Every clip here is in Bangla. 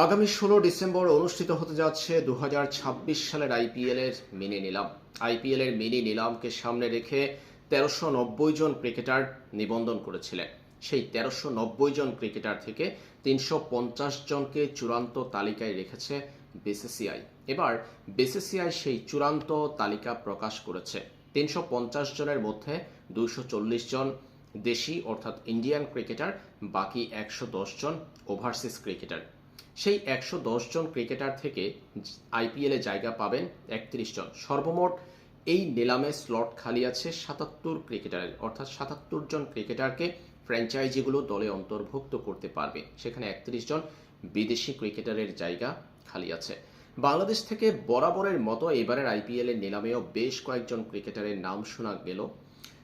আগামী ষোলো ডিসেম্বর অনুষ্ঠিত হতে যাচ্ছে দু হাজার ছাব্বিশ সালের আইপিএল এর মিনি নিলাম। আইপিএল এর মিনি নিলামকে সামনে রেখে তেরোশো নব্বই জন ক্রিকেটার নিবন্ধন করেছিলেন। সেই তেরোশো নব্বই জন ক্রিকেটার থেকে তিনশো পঞ্চাশ জনকে চূড়ান্ত তালিকায় রেখেছে বিসিসিআই। এবার বিসিসিআই সেই চূড়ান্ত তালিকা প্রকাশ করেছে। তিনশো পঞ্চাশ জনের মধ্যে দুইশো চল্লিশ জন দেশি অর্থাৎ ইন্ডিয়ান ক্রিকেটার, বাকি একশো দশ জন ওভারসিজ ক্রিকেটার। সেই একশো দশ জন ক্রিকেটার থেকে আইপিএলে জায়গা পাবেন একত্রিশ জন। সর্বমোট এই নিলামে স্লট খালি আছে সাতাত্তর ক্রিকেটারের। অর্থাৎ সাতাত্তর জন ক্রিকেটারকে ফ্র্যাঞ্চাইজিগুলো দলে অন্তর্ভুক্ত করতে পারবে। সেখানে একত্রিশ জন বিদেশি ক্রিকেটারের জায়গা খালি আছে। বাংলাদেশ থেকে বরাবরের মতো এবারের আইপিএল এর নিলামেও বেশ কয়েকজন ক্রিকেটারের নাম শোনা গেল।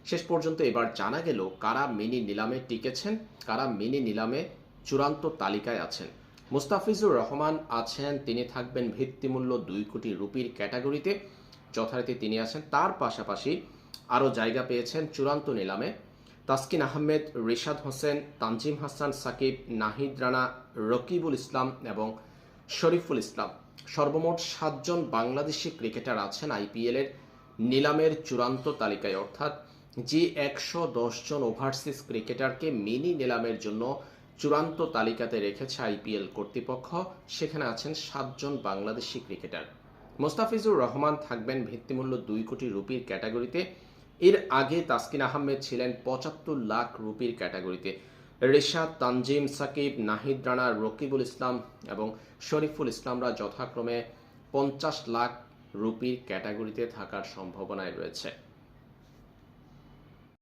শেষ পর্যন্ত এবার জানা গেল কারা মিনি নিলামে টিকেছেন, কারা মিনি নিলামে চূড়ান্ত তালিকায় আছেন। মুস্তাফিজুর রহমান আছেন, তিনি থাকবেন ভিত্তিমূল্য দুই কোটি রুপির ক্যাটাগরিতে। যথারীতি তিনি আছেন, তার পাশাপাশি আরও জায়গা পেয়েছেন চূড়ান্ত নিলামে। তাসকিন আহমেদ, রিশাদ হোসেন, তানজিম হাসান, সাকিব, নাহিদ রানা, রকিবুল ইসলাম এবং শরীফুল ইসলাম। সর্বমোট সাতজন বাংলাদেশি ক্রিকেটার আছেন আইপিএলের নিলামের চূড়ান্ত তালিকায়। অর্থাৎ যে একশো জন ওভারসিজ ক্রিকেটারকে মিনি নিলামের জন্য চূড়ান্ত তালিকাতে রেখেছে আইপিএল কর্তৃপক্ষ। সেখানে আছেন সাতজন বাংলাদেশি ক্রিকেটার। মোস্তাফিজুর রহমান থাকবেন ভিত্তিমূল্য দুই কোটি রুপির ক্যাটাগরিতে। এর আগে তাসকিন আহমেদ ছিলেন পঁচাত্তর লাখ রুপির ক্যাটাগরিতে। রেশাদ তানজিম, সাকিব, নাহিদ রানা, রকিবুল ইসলাম এবং শরীফুল ইসলামরা যথাক্রমে পঞ্চাশ লাখ রুপির ক্যাটাগরিতে থাকার সম্ভাবনায় রয়েছে।